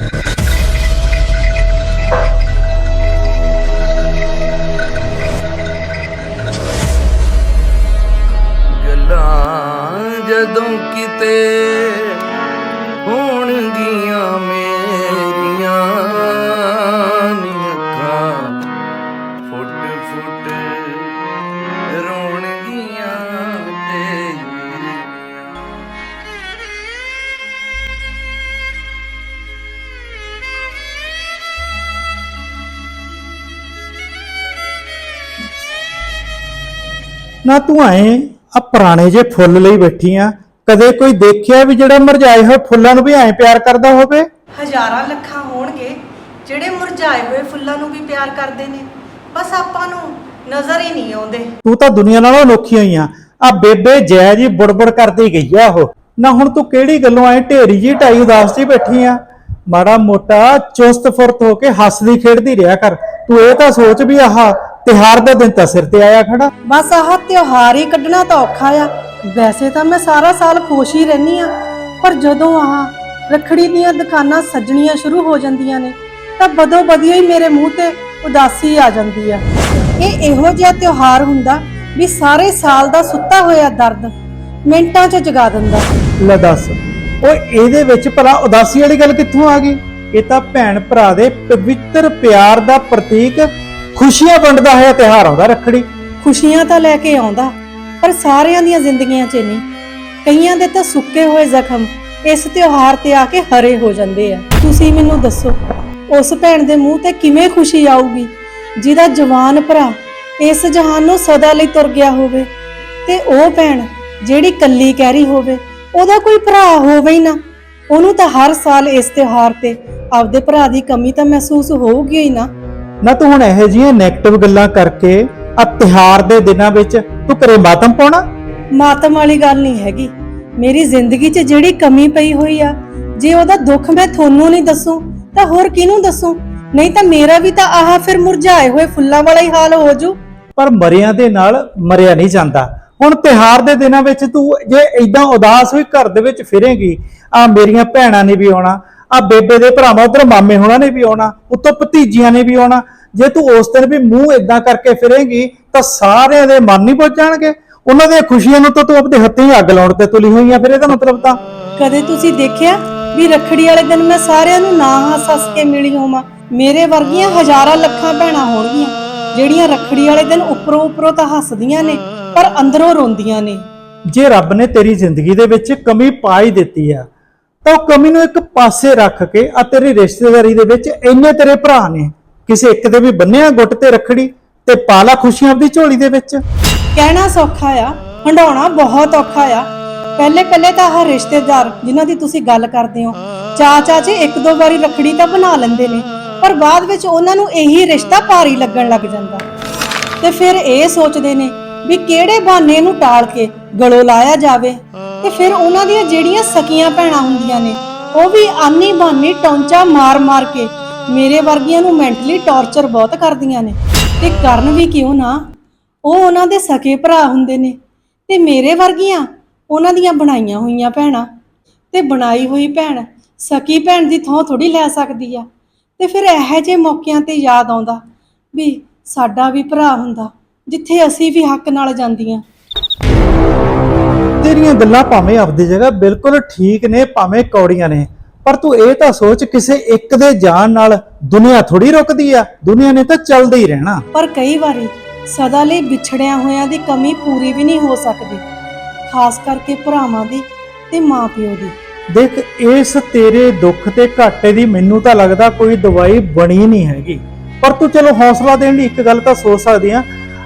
you ਨਾ ਤੂੰ ਆਏ ਆ ਪੁਰਾਣੇ ਜੇ ਫੁੱਲ ਲਈ ਬੈਠੀ ਆ ਕਦੇ ਕੋਈ ਦੇਖਿਆ ਵੀ ਜਿਹੜਾ ਮੁਰਝਾਏ ਹੋਏ ਫੁੱਲਾਂ ਨੂੰ ਵੀ ਐਂ ਪਿਆਰ ਕਰਦਾ ਹੋਵੇ? ਹਜ਼ਾਰਾਂ ਲੱਖਾਂ ਹੋਣਗੇ ਜਿਹੜੇ ਮੁਰਝਾਏ ਹੋਏ ਫੁੱਲਾਂ ਨੂੰ ਵੀ ਪਿਆਰ ਕਰਦੇ ਨੇ। ਬਸ ਆਪਾਂ ਨੂੰ ਨਜ਼ਰ ਹੀ ਨਹੀਂ ਆਉਂਦੇ। ਤੂੰ ਤਾਂ ਦੁਨੀਆ ਨਾਲੋਂ ਅਨੋਖੀ ਹੋਈ ਆ। ਆ ਬੇਬੇ ਜੈ ਜੀ ਬੁੜਬੁੜ ਕਰਦੀ ਗਈ ਆ ਉਹ। ਨਾ ਹੁਣ ਤੂੰ ਕਿਹੜੀ ਗੱਲੋਂ ਐ ਢੇਰੀ ਜੀ ਢਾਈ ਉਦਾਸ ਜੀ ਬੈਠੀ ਆ? ਮਾੜਾ ਮੋਟਾ ਚੁਸਤ ਫੁਰਤ ਹੋ ਕੇ ਹੱਸਦੀ ਖੇਡਦੀ ਰਿਹਾ ਕਰ। ਤੂੰ ਇਹ ਤਾਂ ਸੋਚ ਵੀ ਆਹ ਤਿਹਾਰ ਦਾ ਦਿਨ ਤਾਂ ਸਿਰ ਤੇ ਆਇਆ ਖੜਾ। ਬਸ ਆਹ ਤਿਉਹਾਰ ਹੀ ਕੱਢਣਾ ਤਾਂ ਔਖਾ ਆ। ਵੈਸੇ ਤਾਂ ਮੈਂ ਸਾਰਾ ਸਾਲ ਖੁਸ਼ ਹੀ ਰਹਿਨੀ ਆ। ਪਰ ਜਦੋਂ ਆਹ ਰੱਖੜੀ ਦੀਆਂ ਦੁਕਾਨਾਂ ਸੱਜਣੀਆਂ ਸ਼ੁਰੂ ਹੋ ਜਾਂਦੀਆਂ ਨੇ ਤਾਂ ਬਦੋ ਬਦੀ ਹੀ ਮੇਰੇ ਮੂੰਹ ਤੇ ਉਦਾਸੀ ਆ ਜਾਂਦੀ ਆ। ਇਹ ਇਹੋ ਜਿਹਾ ਤਿਉਹਾਰ ਹੁੰਦਾ ਵੀ ਸਾਰੇ ਸਾਲ ਦਾ ਸੁੱਤਾ ਹੋਇਆ ਦਰਦ ਮਿੰਟਾਂ 'ਚ ਜਗਾ ਦਿੰਦਾ। ਲੈ ਦੱਸ ਓਏ ਇਹਦੇ ਵਿੱਚ ਭਲਾ ਉਦਾਸੀ ਵਾਲੀ ਗੱਲ ਕਿੱਥੋਂ ਆ ਗਈ? ਇਹ ਤਾਂ ਭੈਣ ਭਰਾ ਦੇ ਪਵਿੱਤਰ ਪਿਆਰ ਦਾ ਪ੍ਰਤੀਕ ਖੁਸ਼ੀਆਂ ਵੰਡਦਾ ਹੋਇਆ ਤਿਹਾਰ ਆਉਂਦਾ ਰੱਖੜੀ। ਖੁਸ਼ੀਆਂ ਤਾਂ ਲੈ ਕੇ ਆਉਂਦਾ, ਪਰ ਸਾਰਿਆਂ ਦੀਆਂ ਜ਼ਿੰਦਗੀਆਂ 'ਚ ਨਹੀਂ। ਕਈਆਂ ਦੇ ਤਾਂ ਸੁੱਕੇ ਹੋਏ ਜ਼ਖਮ ਇਸ ਤਿਉਹਾਰ ਤੇ ਆ ਕੇ ਹਰੇ ਹੋ ਜਾਂਦੇ ਆ। ਤੁਸੀਂ ਮੈਨੂੰ ਦੱਸੋ, ਉਸ ਭੈਣ ਦੇ ਮੂੰਹ ਤੇ ਕਿਵੇਂ ਖੁਸ਼ੀ ਆਊਗੀ, ਜਿਹਦਾ ਜਵਾਨ ਭਰਾ ਇਸ ਜਹਾਨ ਨੂੰ ਸਦਾ ਲਈ ਤੁਰ ਗਿਆ ਹੋਵੇ, ਤੇ ਉਹ ਭੈਣ ਜਿਹੜੀ ਕੱਲੀ ਕਹਿਰੀ ਹੋਵੇ, ਉਹਦਾ ਕੋਈ ਭਰਾ ਹੋਵੇ ਹੀ ਨਾ। ਉਹਨੂੰ ਤਾਂ ਹਰ ਸਾਲ ਇਸ ਤਿਉਹਾਰ ਤੇ ਆਪਦੇ ਭਰਾ ਦੀ ਕਮੀ ਤਾਂ ਮਹਿਸੂਸ ਹੋਊਗੀ ਹੀ ਨਾ। ਨਾ ਤੂੰ ਹੁਣ ਇਹੋ ਜਿਹੀਆਂ 네ਗੇਟਿਵ ਗੱਲਾਂ ਕਰਕੇ ਆ ਤਿਹਾਰ ਦੇ ਦਿਨਾਂ ਵਿੱਚ ਤੂੰ ਘਰੇ ਮਾਤਮ ਪਾਉਣਾ? ਮਾਤਮ ਵਾਲੀ ਗੱਲ ਨਹੀਂ ਹੈਗੀ। ਮੇਰੀ ਜ਼ਿੰਦਗੀ 'ਚ ਜਿਹੜੀ ਕਮੀ ਪਈ ਹੋਈ ਆ ਜੇ ਉਹਦਾ ਦੁੱਖ ਮੈਂ ਤੁਹਾਨੂੰ ਨਹੀਂ ਦੱਸੂ ਤਾਂ ਹੋਰ ਕਿਹਨੂੰ ਦੱਸੂ? ਨਹੀਂ ਤਾਂ ਮੇਰਾ ਵੀ ਤਾਂ ਆਹ ਫਿਰ ਮੁਰਝਾਏ ਹੋਏ ਫੁੱਲਾਂ ਵਾਲਾ ਹੀ ਹਾਲ ਹੋ ਜੂ। ਪਰ ਮਰਿਆਂ ਦੇ ਨਾਲ ਮਰਿਆ ਨਹੀਂ ਜਾਂਦਾ। ਹੁਣ ਤਿਹਾਰ ਦੇ ਦਿਨਾਂ ਵਿੱਚ ਤੂੰ ਜੇ ਇਦਾਂ ਉਦਾਸ ਹੋਈ ਘਰ ਦੇ ਵਿੱਚ ਫਿਰੇਂਗੀ ਆ ਮੇਰੀਆਂ ਭੈਣਾਂ ਨੇ ਵੀ ਆਉਣਾ ਆ ਬੇਬੇ ਦੇ ਭਰਾਵਾਂ ਉਧਰ ਮਾਮੇ ਹੋਣਾ ਨੇ ਵੀ ਆਉਣਾ ਉੱਤੋਂ ਭਤੀਜੀਆਂ ਨੇ ਵੀ ਆਉਣਾ ਜੇ ਤੂੰ ਉਸ ਦਿਨ ਵੀ ਮੂੰਹ ਇਦਾਂ ਕਰਕੇ ਫਿਰੇਂਗੀ ਤਾਂ ਸਾਰਿਆਂ ਦੇ ਮਨ ਨਹੀਂ ਪੁੱਜ ਜਾਣਗੇ। ਉਹਨਾਂ ਦੀਆਂ ਖੁਸ਼ੀਆਂ ਨੂੰ ਤਾਂ ਤੂੰ ਆਪਣੇ ਹੱਥੀਂ ਹੀ ਅੱਗ ਲਾਉਣ ਤੇ ਤੁਲੀ ਹੋਈ ਆ ਫਿਰ ਇਹਦਾ ਮਤਲਬ ਤਾਂ? ਕਦੇ ਤੁਸੀਂ ਦੇਖਿਆ ਵੀ ਰੱਖੜੀ ਵਾਲੇ ਦਿਨ ਮੈਂ ਸਾਰਿਆਂ ਨੂੰ ਨਾ ਹੱਸ ਹੱਸ ਕੇ ਮਿਲੀ ਹੋਵਾਂ? ਮੇਰੇ ਵਰਗੀਆਂ ਹਜ਼ਾਰਾਂ ਲੱਖਾਂ ਭੈਣਾਂ ਹੋਣਗੀਆਂ ਜਿਹੜੀਆਂ ਰੱਖੜੀ ਵਾਲੇ ਦਿਨ ਉੱਪਰੋਂ ਉੱਪਰੋਂ ਤਾਂ ਹੱਸਦੀਆਂ ਨੇ ਪਰ ਅੰਦਰੋਂ ਰੋਂਦੀਆਂ ਨੇ। ਜੇ ਰੱਬ ਨੇ ਤੇਰੀ ਜ਼ਿੰਦਗੀ ਦੇ ਵਿੱਚ ਕਮੀ ਪਾ ਹੀ ਦਿੱਤੀ ਆ ਤਾਂ ਉਹ ਕਮੀ ਨੂੰ ਇੱਕ ਪਾਸੇ ਰੱਖ ਕੇ ਆ ਤੇਰੀ ਰਿਸ਼ਤੇਦਾਰੀ ਦੇ ਵਿੱਚ ਇੰਨੇ ਤੇਰੇ ਭਰਾ ਨੇ। ਕਿਸੇ ਇੱਕ ਦੇ ਵੀ ਬੰਨਿਆ ਗੁੱਟ ਤੇ ਰੱਖੜੀ ਤੇ ਪਾਲਾ ਖੁਸ਼ੀਆਂ ਆਪਦੀ ਝੋਲੀ ਦੇ ਵਿੱਚ। ਕਹਿਣਾ ਸੌਖਾ ਆ ਹੰਡਾਉਣਾ ਬਹੁਤ ਔਖਾ ਆ। ਪਹਿਲੇ ਪਹਿਲੇ ਤਾਂ ਆਹ ਰਿਸ਼ਤੇਦਾਰ ਜਿਨ੍ਹਾਂ ਦੀ ਤੁਸੀਂ ਗੱਲ ਕਰਦੇ ਹੋ ਚਾ ਚਾ ਇੱਕ ਦੋ ਵਾਰੀ ਰੱਖੜੀ ਤਾਂ ਬਣਾ ਲੈਂਦੇ ਨੇ, ਪਰ ਬਾਅਦ ਵਿੱਚ ਉਹਨਾਂ ਨੂੰ ਇਹੀ ਰਿਸ਼ਤਾ ਭਾਰੀ ਲੱਗਣ ਲੱਗ ਜਾਂਦਾ। ਤੇ ਫਿਰ ਇਹ ਸੋਚਦੇ ਨੇ ਵੀ ਕਿਹੜੇ ਬਹਾਨੇ ਨੂੰ ਟਾਲ ਕੇ ਗਲੋਂ ਲਾਇਆ ਜਾਵੇ। ਤੇ ਫਿਰ ਉਹਨਾਂ ਦੀਆਂ ਜਿਹੜੀਆਂ ਸਕੀਆਂ ਭੈਣਾਂ ਹੁੰਦੀਆਂ ਨੇ, ਉਹ ਵੀ ਆਨੀ ਬਾਨੀ ਟੌਂਚਾ ਮਾਰ-ਮਾਰ ਕੇ ਮੇਰੇ ਵਰਗੀਆਂ ਨੂੰ ਮੈਂਟਲੀ ਟੌਰਚਰ ਬਹੁਤ ਕਰਦੀਆਂ ਨੇ। ਤੇ ਕਰਨ ਵੀ ਕਿਉਂ ਨਾ? ਉਹ ਉਹਨਾਂ ਦੇ ਸਕੇ ਭਰਾ ਹੁੰਦੇ ਨੇ। ਤੇ ਮੇਰੇ ਵਰਗੀਆਂ ਉਹਨਾਂ ਦੀਆਂ ਬਣਾਈਆਂ ਹੋਈਆਂ ਭੈਣਾਂ ਤੇ ਬਣਾਈ ਹੋਈ ਭੈਣ ਸਕੀ ਭੈਣ ਦੀ ਥਾਂ ਥੋੜੀ ਲੈ ਸਕਦੀ ਆ। ਤੇ ਫਿਰ ਇਹੋ ਜਿਹੇ ਮੌਕਿਆਂ ਤੇ ਯਾਦ ਆਉਂਦਾ ਵੀ ਸਾਡਾ ਵੀ ਭਰਾ ਹੁੰਦਾ, ਜਿੱਥੇ ਅਸੀਂ ਵੀ ਹੱਕ ਨਾਲ ਜਾਂਦੀਆਂ। ਤੇਰੀਆਂ ਗੱਲਾਂ ਭਾਵੇਂ ਆਪਦੀ ਜਗ੍ਹਾ ਬਿਲਕੁਲ ਠੀਕ ਨੇ, ਭਾਵੇਂ ਕੌੜੀਆਂ ਨੇ। ਪਰ ਤੂੰ ਇਹ ਤਾਂ ਸੋਚ ਕਿਸੇ ਇੱਕ ਦੇ ਜਾਣ ਨਾਲ ਦੁਨੀਆ ਥੋੜੀ ਰੁਕਦੀ ਆ ਦੁਨੀਆ ਨੇ ਤਾਂ ਚੱਲਦਾ ਹੀ ਰਹਿਣਾ। ਪਰ ਕਈ ਵਾਰੀ ਸਦਾ ਲਈ ਵਿਛੜਿਆਂ ਹੋਇਆਂ ਦੀ ਕਮੀ ਪੂਰੀ ਵੀ ਨਹੀਂ ਹੋ ਸਕਦੀ ਖਾਸ ਕਰਕੇ ਭਰਾਵਾਂ ਦੀ ਤੇ ਮਾਪਿਓ ਦੀ। ਦੇਖ ਇਸ ਤੇਰੇ ਦੁੱਖ ਤੇ ਘਾਟੇ ਦੀ ਮੈਨੂੰ ਤਾਂ ਲੱਗਦਾ ਕੋਈ ਦਵਾਈ ਬਣੀ ਨਹੀਂ ਹੈਗੀ। ਪਰ ਤੂੰ ਚਲੋ ਹੌਸਲਾ ਦੇਣ ਲਈ ਇੱਕ ਗੱਲ ਤਾਂ ਸੋਚ ਸਕਦੀ ਆ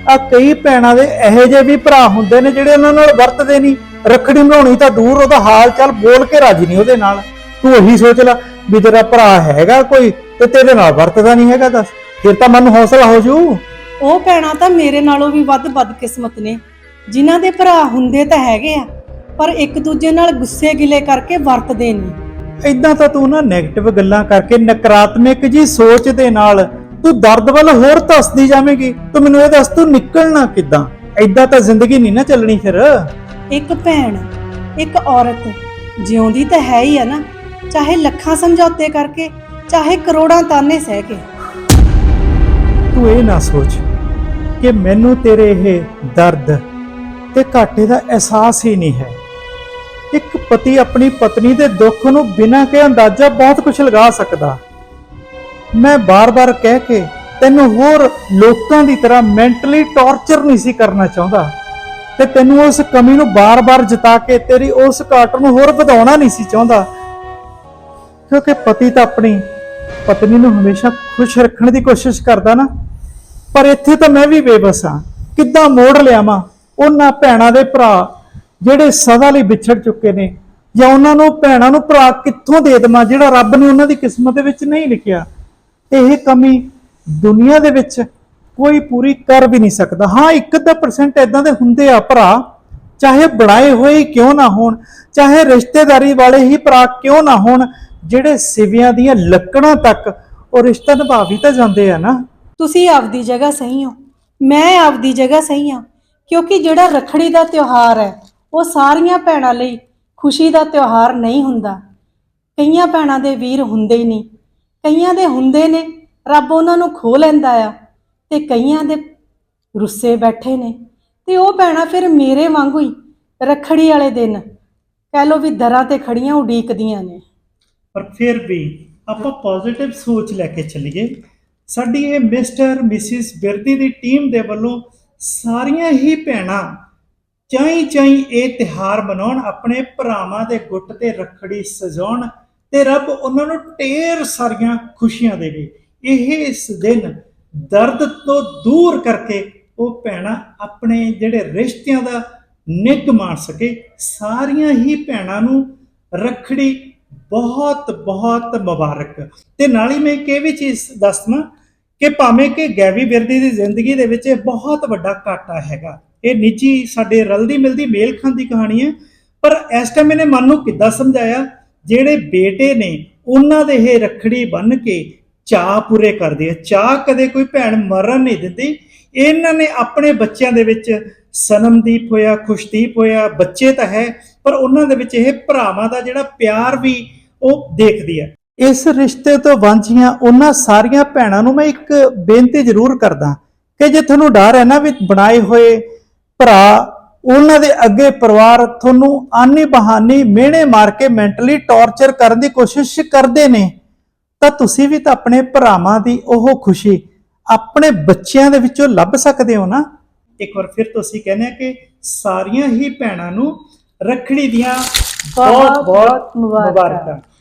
ਆ ਕਈ ਭੈਣਾਂ ਦੇ ਇਹੋ ਜਿਹੇ ਵੀ ਭਰਾ ਹੁੰਦੇ ਨੇ ਜਿਹੜੇ ਉਹਨਾਂ ਨਾਲ ਵਰਤਦੇ ਨਹੀਂ। ਰੱਖੜੀ ਬਣਾਉਣੀ ਤਾਂ ਦੂਰ ਉਹਦਾ ਹਾਲ ਚਾਲ ਬੋਲ ਕੇ ਰਾਜੀ ਨਹੀਂ ਉਹਦੇ ਨਾਲ। ਤੂੰ ਉਹੀ ਸੋਚ ਲੈ ਵੀ ਤੇਰਾ ਭਰਾ ਹੈਗਾ ਕੋਈ ਤੇ ਤੇਰੇ ਨਾਲ ਵਰਤਦਾ ਨਹੀਂ ਹੈਗਾ ਦੱਸ ਫਿਰ ਤਾਂ ਮਨ ਨੂੰ ਹੌਸਲਾ ਹੋ ਜੂ ਉਹ ਭੈਣਾਂ ਤਾਂ ਮੇਰੇ ਨਾਲੋਂ ਵੀ ਵੱਧ ਬਦਕਿਸਮਤ ਨੇ। ਜਿਨ੍ਹਾਂ ਦੇ ਭਰਾ ਹੁੰਦੇ ਤਾਂ ਹੈਗੇ ਆ ਪਰ ਇੱਕ ਦੂਜੇ ਨਾਲ ਗੁੱਸੇ ਗਿਲੇ ਕਰਕੇ ਵਰਤਦੇ ਨਹੀਂ ਇਦਾਂ ਤਾਂ ਤੂੰ ਨਾ 네ਗੇਟਿਵ ਗੱਲਾਂ ਕਰਕੇ ਨਕਾਰਾਤਮਕ ਜੀ ਸੋਚ ਦੇ ਨਾਲ ਤੂੰ ਦਰਦ ਵੱਲ ਹੋਰ ਧਸਦੀ ਜਾਵੇਂਗੀ। ਤੂੰ ਮੈਨੂੰ ਇਹ ਦੱਸ ਤੂੰ ਨਿਕਲਣਾ ਕਿੱਦਾਂ? ਇਦਾਂ ਤਾਂ ਜ਼ਿੰਦਗੀ ਨਹੀਂ ਨਾ ਚੱਲਣੀ ਫਿਰ। ਇੱਕ ਭੈਣ ਇੱਕ ਔਰਤ ਜਿਉਂਦੀ ਤਾਂ ਹੈ ਹੀ ਆ ਨਾ। ਚਾਹੇ ਲੱਖਾਂ ਸਮਝੌਤੇ ਕਰਕੇ, ਚਾਹੇ ਕਰੋੜਾਂ ਤਾਨੇ ਸਹਿ ਕੇ। ਤੂੰ ਇਹ ਨਾ ਸੋਚ ਕਿ ਮੈਨੂੰ ਤੇਰੇ ਇਹ ਦਰਦ ਤੇ ਘਾਟੇ ਦਾ ਅਹਿਸਾਸ ਹੀ ਨਹੀਂ ਹੈ। ਇੱਕ ਪਤੀ ਆਪਣੀ ਪਤਨੀ ਦੇ ਦੁੱਖ ਨੂੰ ਬਿਨਾਂ ਕੇ ਅੰਦਾਜ਼ਾ ਬਹੁਤ ਕੁਝ ਲਗਾ ਸਕਦਾ। ਮੈਂ ਬਾਰ-ਬਾਰ ਕਹਿ ਕੇ ਤੈਨੂੰ ਹੋਰ ਲੋਕਾਂ ਦੀ ਤਰ੍ਹਾਂ ਮੈਂਟਲੀ ਟੌਰਚਰ ਨਹੀਂ ਸੀ ਕਰਨਾ ਚਾਹੁੰਦਾ ਤੇ ਤੈਨੂੰ ਉਸ ਕਮੀ ਨੂੰ ਬਾਰ-ਬਾਰ ਜਿਤਾ ਕੇ ਤੇਰੀ ਉਸ ਘਾਟ ਨੂੰ ਹੋਰ ਵਧਾਉਣਾ ਨਹੀਂ ਸੀ ਚਾਹੁੰਦਾ। ਕਿਉਂਕਿ ਪਤੀ ਤਾਂ ਆਪਣੀ ਪਤਨੀ ਨੂੰ ਹਮੇਸ਼ਾ ਖੁਸ਼ ਰੱਖਣ ਦੀ ਕੋਸ਼ਿਸ਼ ਕਰਦਾ ਨਾ, ਪਰ ਇੱਥੇ ਤਾਂ ਮੈਂ ਵੀ ਬੇਬਸ ਹਾਂ। ਕਿੱਦਾਂ ਮੋੜ ਲਿਆਵਾਂ ਉਹਨਾਂ ਭੈਣਾਂ ਦੇ ਭਰਾ ਜਿਹੜੇ ਸਦਾ ਲਈ ਵਿਛੜ ਚੁੱਕੇ ਨੇ, ਜਾਂ ਉਹਨਾਂ ਨੂੰ ਭੈਣਾਂ ਨੂੰ ਭਰਾ ਕਿੱਥੋਂ ਦੇ ਦੇਵਾਂ ਜਿਹੜਾ ਰੱਬ ਨੇ ਉਹਨਾਂ ਦੀ ਕਿਸਮਤ ਦੇ ਵਿੱਚ ਨਹੀਂ ਲਿਖਿਆ? ਇਹ ਕਮੀ ਦੁਨੀਆ ਦੇ ਵਿੱਚ ਕੋਈ ਪੂਰੀ ਕਰ ਵੀ ਨਹੀਂ ਸਕਦਾ। ਹਾਂ, ਇੱਕ ਅੱਧਾ ਪਰਸੈਂਟ ਇਦਾਂ ਦੇ ਹੁੰਦੇ ਆ ਭਰਾ, ਚਾਹੇ ਬਣਾਏ ਹੋਏ ਹੀ ਕਿਉਂ ਨਾ ਹੋਣ, ਚਾਹੇ ਰਿਸ਼ਤੇਦਾਰੀ ਵਾਲੇ ਹੀ ਭਰਾ ਕਿਉਂ ਨਾ ਹੋਣ ਜਿਹੜੇ ਸਿਵਿਆਂ ਦੀਆਂ ਲੱਕੜਾਂ ਤੱਕ ਉਹ ਰਿਸ਼ਤਾ ਨਿਭਾ ਵੀ ਤਾਂ ਜਾਂਦੇ ਆ ਨਾ। ਤੁਸੀਂ ਆਪਦੀ ਜਗ੍ਹਾ ਸਹੀ ਹੋ। ਮੈਂ ਆਪਦੀ ਜਗ੍ਹਾ ਸਹੀ ਹਾਂ, ਕਿਉਂਕਿ ਜਿਹੜਾ ਰਖੜੀ ਦਾ ਤਿਉਹਾਰ ਹੈ, ਉਹ ਸਾਰੀਆਂ ਭੈਣਾਂ ਲਈ ਖੁਸ਼ੀ ਦਾ ਤਿਉਹਾਰ ਨਹੀਂ ਹੁੰਦਾ। ਕਈਆਂ ਭੈਣਾਂ ਦੇ ਵੀਰ ਹੁੰਦੇ ਹੀ ਨਹੀਂ। ਕਈਆਂ ਦੇ ਹੁੰਦੇ ਨੇ, ਰੱਬ ਉਹਨਾਂ ਨੂੰ ਖੋ ਲੈਂਦਾ ਆ ਤੇ ਕਈਆਂ ਦੇ ਰੁੱਸੇ ਬੈਠੇ ਨੇ। ਤੇ ਉਹ ਭੈਣਾਂ ਫਿਰ ਮੇਰੇ ਵਾਂਗੂ ਹੀ ਰਖੜੀ ਵਾਲੇ ਦਿਨ, ਕਹਿ ਲੋ ਵੀ ਦਰਾਂ ਤੇ ਖੜੀਆਂ ਉਡੀਕਦੀਆਂ ਨੇ। ਪਰ ਫਿਰ ਵੀ ਆਪਾਂ ਪੋਜ਼ਿਟਿਵ ਸੋਚ ਲੈ ਕੇ ਚੱਲੀਏ। ਸਾਡੀ ਇਹ ਮਿਸਟਰ ਮਿਸਿਸ ਬਿਰਦੀ ਦੀ ਟੀਮ ਦੇ ਵੱਲੋਂ ਸਾਰੀਆਂ ਹੀ ਭੈਣਾਂ ਚਾਈ ਚਾਈ ਇਹ ਤਿਹਾਰ ਮਨਾਉਣ, ਆਪਣੇ ਭਰਾਵਾਂ ਦੇ ਗੁੱਟ ਤੇ ਰੱਖੜੀ ਸਜਾਉਣ ਤੇ ਰੱਬ ਉਹਨਾਂ ਨੂੰ ਢੇਰ ਸਾਰੀਆਂ ਖੁਸ਼ੀਆਂ ਦੇਵੇ। ਇਹ ਇਸ ਦਿਨ ਦਰਦ ਤੋਂ ਦੂਰ ਕਰਕੇ ਉਹ ਭੈਣਾਂ ਆਪਣੇ ਜਿਹੜੇ ਰਿਸ਼ਤਿਆਂ ਦਾ ਨਿੱਘ ਮਾਣ ਸਕੇ, ਸਾਰੀਆਂ ਹੀ ਭੈਣਾਂ ਨੂੰ ਰੱਖੜੀ ਬਹੁਤ ਬਹੁਤ ਮੁਬਾਰਕ। ਤੇ ਨਾਲ ਹੀ ਮੈਂ ਇੱਕ ਇਹ ਵੀ ਚੀਜ਼ ਦੱਸ ਦੱਸਣਾ ਕਿ ਭਾਵੇਂ ਕਿ ਗੈਵੀ ਬਿਰਦੀ ਦੀ ਜ਼ਿੰਦਗੀ ਦੇ ਵਿੱਚ ਇਹ ਬਹੁਤ ਵੱਡਾ ਘਾਟਾ ਹੈਗਾ। ਇਹ ਨਿੱਜੀ ਸਾਡੇ ਰਲਦੀ ਮਿਲਦੀ ਮੇਲ ਖਾਂ ਦੀ ਕਹਾਣੀ ਹੈ, ਪਰ ਇਸ ਟਾਈਮ ਇਹਨੇ ਮਨ ਨੂੰ ਕਿੱਦਾਂ ਸਮਝਾਇਆ? ਜਿਹੜੇ ਬੇਟੇ ਨੇ, ਉਹਨਾਂ ਦੇ ਇਹ ਰੱਖੜੀ ਬੰਨ ਕੇ ਚਾਹ ਪੂਰੇ ਕਰਦੇ ਆ। ਚਾਹ ਕਦੇ ਕੋਈ ਭੈਣ ਮਰਨ ਨਹੀਂ ਦਿੰਦੀ। ਇਹਨਾਂ ਨੇ ਆਪਣੇ ਬੱਚਿਆਂ ਦੇ ਵਿੱਚ ਸਨਮਦੀਪ ਹੋਇਆ, ਖੁਸ਼ਦੀਪ ਹੋਇਆ, ਬੱਚੇ ਤਾਂ ਹੈ, ਪਰ ਉਹਨਾਂ ਦੇ ਵਿੱਚ ਇਹ ਭਰਾਵਾਂ ਦਾ ਜਿਹੜਾ ਪਿਆਰ ਵੀ ਉਹ ਦੇਖਦੀ ਹੈ। ਇਸ ਰਿਸ਼ਤੇ ਤੋਂ ਵਾਂਝੀਆਂ ਉਹਨਾਂ ਸਾਰੀਆਂ ਭੈਣਾਂ ਨੂੰ ਮੈਂ ਇੱਕ ਬੇਨਤੀ ਜ਼ਰੂਰ ਕਰਦਾ ਕਿ ਜੇ ਤੁਹਾਨੂੰ ਡਰ ਹੈ ਨਾ ਵੀ ਬਣਾਏ ਹੋਏ ਭਰਾ ਉਹਨਾਂ ਦੇ ਅੱਗੇ ਪਰਿਵਾਰ ਤੁਹਾਨੂੰ ਆਨੀ ਬਹਾਨੀ ਮਿਹਣੇ ਮਾਰ ਕੇ ਮੈਂਟਲੀ ਟੌਰਚਰ ਕਰਨ ਦੀ ਕੋਸ਼ਿਸ਼ ਕਰਦੇ ਨੇ ਤਾਂ ਤੁਸੀਂ ਵੀ ਤਾਂ ਆਪਣੇ ਭਰਾਵਾਂ ਦੀ ਉਹ ਖੁਸ਼ੀ ਆਪਣੇ ਬੱਚਿਆਂ ਦੇ ਵਿੱਚੋਂ ਲੱਭ ਸਕਦੇ ਹੋ ਨਾ। ਇੱਕ ਵਾਰ ਫਿਰ ਤੁਸੀਂ ਕਹਿੰਦੇ ਆ ਕਿ ਸਾਰੀਆਂ ਹੀ ਭੈਣਾਂ ਨੂੰ ਰੱਖੜੀ ਦੀਆਂ ਬਹੁਤ ਬਹੁਤ ਮੁਬਾਰਕਾਂ। ਮੁਬਾਰਕਾਂ।